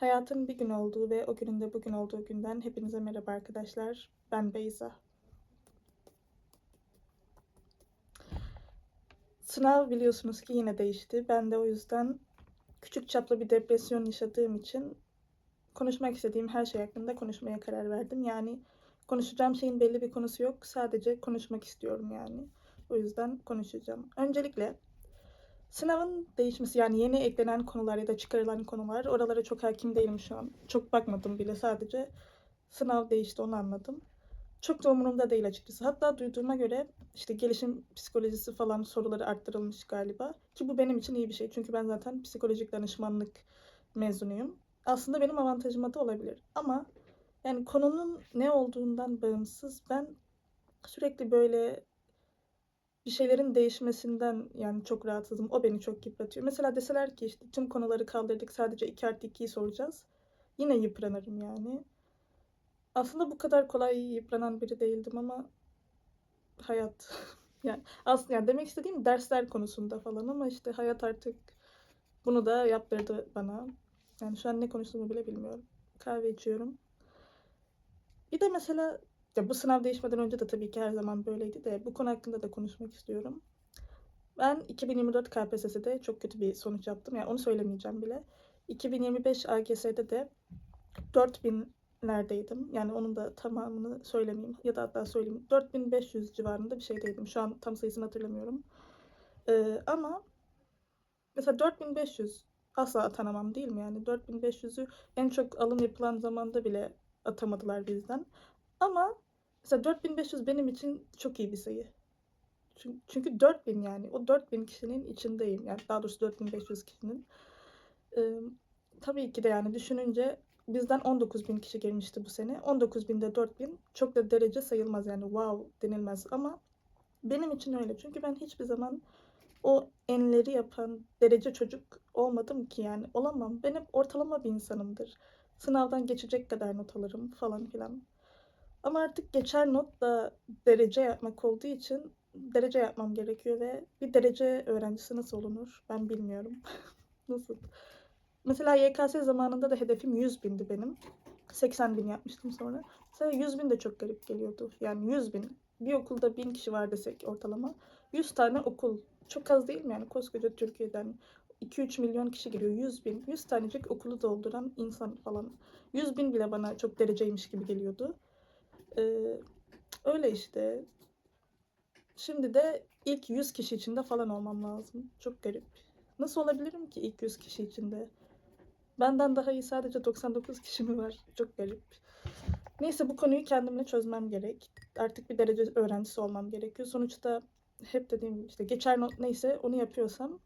Hayatın bir gün olduğu ve o günün de bugün olduğu günden hepinize merhaba arkadaşlar. Ben Beyza. Sınav biliyorsunuz ki yine değişti. Ben de o yüzden küçük çaplı bir depresyon yaşadığım için konuşmak istediğim her şey hakkında konuşmaya karar verdim. Yani konuşacağım şeyin belli bir konusu yok. Sadece konuşmak istiyorum yani. O yüzden konuşacağım. Öncelikle Sınavın değişmesi yani yeni eklenen konular ya da çıkarılan konular oralara çok hakim değilim şu an. Çok bakmadım bile sadece sınav değişti onu anladım. Çok da umurumda değil açıkçası. Hatta duyduğuma göre işte gelişim psikolojisi falan soruları arttırılmış galiba. Ki bu benim için iyi bir şey. Çünkü ben zaten psikolojik danışmanlık mezunuyum. Aslında benim avantajıma da olabilir. Ama yani konunun ne olduğundan bağımsız ben sürekli böyle bir şeylerin değişmesinden yani çok rahatsızım. O beni çok yıpratıyor. Mesela deseler ki işte tüm konuları kaldırdık sadece 2 artı 2'yi soracağız. Yine yıpranırım yani. Aslında bu kadar kolay yıpranan biri değildim ama hayat yani aslında yani demek istediğim dersler konusunda falan ama işte hayat artık bunu da yaptırdı bana. Yani şu an ne konuştuğumu bile bilmiyorum. Kahve içiyorum. Bir de mesela ya bu sınav değişmeden önce de tabii ki her zaman böyleydi de bu konu hakkında da konuşmak istiyorum. Ben 2024 KPSS'de çok kötü bir sonuç yaptım. Yani onu söylemeyeceğim bile. 2025 AGS'de de 4000'lerdeydim. Yani onun da tamamını söylemeyeyim ya da hatta söyleyeyim. 4500 civarında bir şeydeydim. Şu an tam sayısını hatırlamıyorum. Ee, ama mesela 4500 asla atanamam değil mi? Yani 4500'ü en çok alım yapılan zamanda bile atamadılar bizden. Ama mesela 4500 benim için çok iyi bir sayı. Çünkü, çünkü 4000 yani. O 4000 kişinin içindeyim. Yani daha doğrusu 4500 kişinin. Ee, tabii ki de yani düşününce bizden 19 bin kişi gelmişti bu sene. 19 binde 4000 çok da derece sayılmaz yani wow denilmez ama benim için öyle. Çünkü ben hiçbir zaman o enleri yapan derece çocuk olmadım ki yani olamam. Ben hep ortalama bir insanımdır. Sınavdan geçecek kadar not alırım falan filan. Ama artık geçer not da derece yapmak olduğu için derece yapmam gerekiyor ve bir derece öğrencisi nasıl olunur ben bilmiyorum. nasıl? Mesela YKS zamanında da hedefim 100 bindi benim. 80 bin yapmıştım sonra. Mesela 100 bin de çok garip geliyordu. Yani 100 bin. Bir okulda 1000 kişi var desek ortalama. 100 tane okul. Çok az değil mi yani koskoca Türkiye'den 2-3 milyon kişi giriyor. 100 bin. 100 tanecik okulu dolduran insan falan. 100 bin bile bana çok dereceymiş gibi geliyordu. Ee, öyle işte. Şimdi de ilk 100 kişi içinde falan olmam lazım. Çok garip. Nasıl olabilirim ki ilk 100 kişi içinde? Benden daha iyi sadece 99 kişi mi var? Çok garip. Neyse bu konuyu kendimle çözmem gerek. Artık bir derece öğrencisi olmam gerekiyor. Sonuçta hep dediğim işte geçer not neyse onu yapıyorsam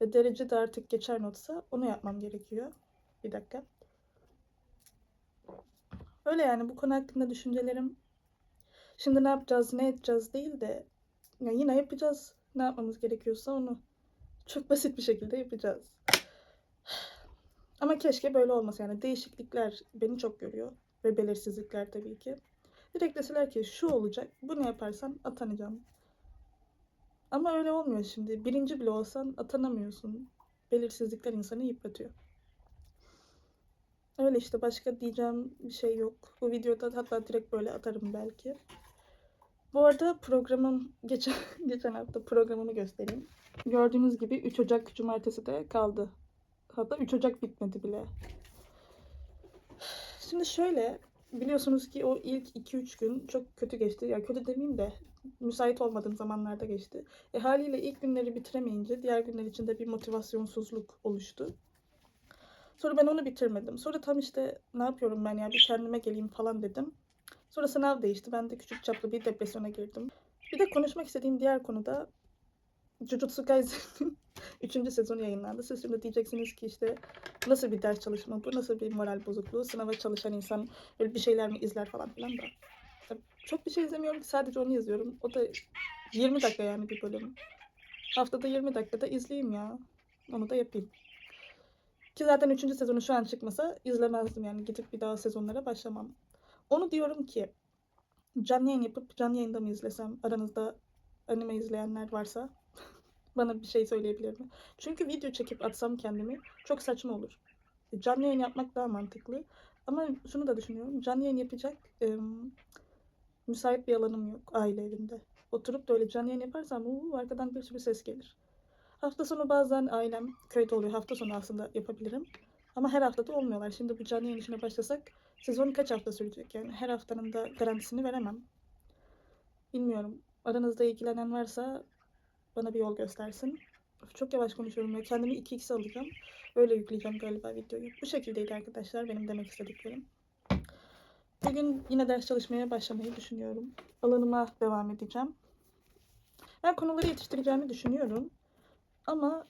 ve derece de artık geçer notsa onu yapmam gerekiyor. Bir dakika. Öyle yani bu konu hakkında düşüncelerim şimdi ne yapacağız ne edeceğiz değil de ya yine yapacağız. Ne yapmamız gerekiyorsa onu çok basit bir şekilde yapacağız. Ama keşke böyle olmasa yani değişiklikler beni çok görüyor ve belirsizlikler tabii ki. Direkt deseler ki şu olacak bunu yaparsan atanacağım. Ama öyle olmuyor şimdi. Birinci bile olsan atanamıyorsun. Belirsizlikler insanı yıpratıyor. Öyle işte başka diyeceğim bir şey yok. Bu videoda hatta direkt böyle atarım belki. Bu arada programım geçen geçen hafta programımı göstereyim. Gördüğünüz gibi 3 Ocak cumartesi de kaldı. Hatta 3 Ocak bitmedi bile. Şimdi şöyle biliyorsunuz ki o ilk 2-3 gün çok kötü geçti. Ya kötü demeyeyim de müsait olmadığım zamanlarda geçti. E haliyle ilk günleri bitiremeyince diğer günler içinde bir motivasyonsuzluk oluştu. Sonra ben onu bitirmedim. Sonra tam işte ne yapıyorum ben ya bir kendime geleyim falan dedim. Sonra sınav değişti. Ben de küçük çaplı bir depresyona girdim. Bir de konuşmak istediğim diğer konuda Jujutsu Kaisen'in 3. sezonu yayınlandı. Siz şimdi diyeceksiniz ki işte nasıl bir ders çalışma bu, nasıl bir moral bozukluğu, sınava çalışan insan böyle bir şeyler mi izler falan filan da. Çok bir şey izlemiyorum ki sadece onu yazıyorum. O da 20 dakika yani bir bölüm. Haftada 20 dakikada izleyeyim ya. Onu da yapayım. Ki zaten 3. sezonu şu an çıkmasa izlemezdim yani gidip bir daha sezonlara başlamam. Onu diyorum ki canlı yayın yapıp canlı yayında mı izlesem aranızda anime izleyenler varsa bana bir şey söyleyebilir mi? Çünkü video çekip atsam kendimi çok saçma olur. Canlı yayın yapmak daha mantıklı. Ama şunu da düşünüyorum. Canlı yayın yapacak em, müsait bir alanım yok aile evinde. Oturup da öyle canlı yayın yaparsam uuu, arkadan bir sürü ses gelir. Hafta sonu bazen ailem köyde oluyor. Hafta sonu aslında yapabilirim. Ama her hafta da olmuyorlar. Şimdi bu canlı yayın işine başlasak sezon kaç hafta sürecek? Yani her haftanın da garantisini veremem. Bilmiyorum. Aranızda ilgilenen varsa bana bir yol göstersin. Çok yavaş konuşuyorum ya. Kendimi 2x alacağım. Öyle yükleyeceğim galiba videoyu. Bu şekildeydi arkadaşlar benim demek istediklerim. Bugün yine ders çalışmaya başlamayı düşünüyorum. Alanıma devam edeceğim. Ben konuları yetiştireceğimi düşünüyorum. Ama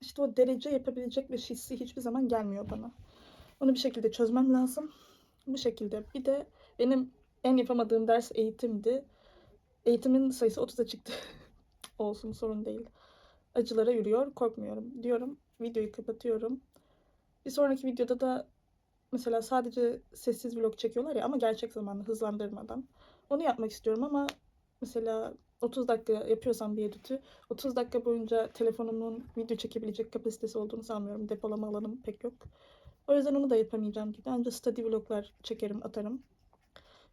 işte o derece yapabilecek bir hissi hiçbir zaman gelmiyor bana. Onu bir şekilde çözmem lazım. Bu şekilde. Bir de benim en yapamadığım ders eğitimdi. Eğitimin sayısı 30'a çıktı. Olsun sorun değil. Acılara yürüyor, korkmuyorum diyorum. Videoyu kapatıyorum. Bir sonraki videoda da mesela sadece sessiz vlog çekiyorlar ya ama gerçek zamanlı hızlandırmadan. Onu yapmak istiyorum ama mesela 30 dakika yapıyorsam bir edit'i 30 dakika boyunca telefonumun video çekebilecek kapasitesi olduğunu sanmıyorum. Depolama alanım pek yok. O yüzden onu da yapamayacağım gibi. Ancak study vloglar çekerim, atarım.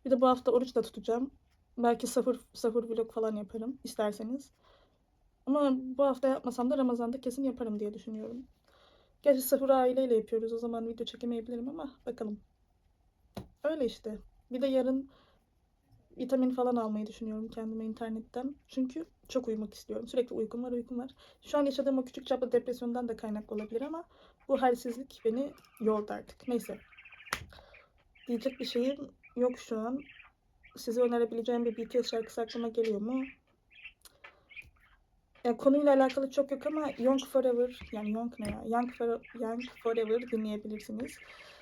Bir de bu hafta oruç da tutacağım. Belki sahur, sahur vlog falan yaparım isterseniz. Ama bu hafta yapmasam da Ramazan'da kesin yaparım diye düşünüyorum. Gerçi sahuru aileyle yapıyoruz. O zaman video çekemeyebilirim ama bakalım. Öyle işte. Bir de yarın vitamin falan almayı düşünüyorum kendime internetten. Çünkü çok uyumak istiyorum. Sürekli uykum var, uykum var. Şu an yaşadığım o küçük çaplı depresyondan da kaynaklı olabilir ama bu halsizlik beni yordu artık. Neyse. Diyecek bir şeyim yok şu an. Size önerebileceğim bir BTS şarkısı aklıma geliyor mu? Ya konuyla alakalı çok yok ama Young Forever yani Young ne ya? Young, For- Young Forever dinleyebilirsiniz.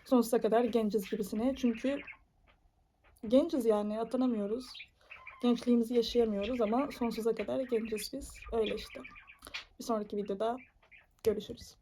Sonsuza kadar genciz gibisine. Çünkü genciz yani atanamıyoruz. Gençliğimizi yaşayamıyoruz ama sonsuza kadar genciz biz. Öyle işte. Bir sonraki videoda görüşürüz.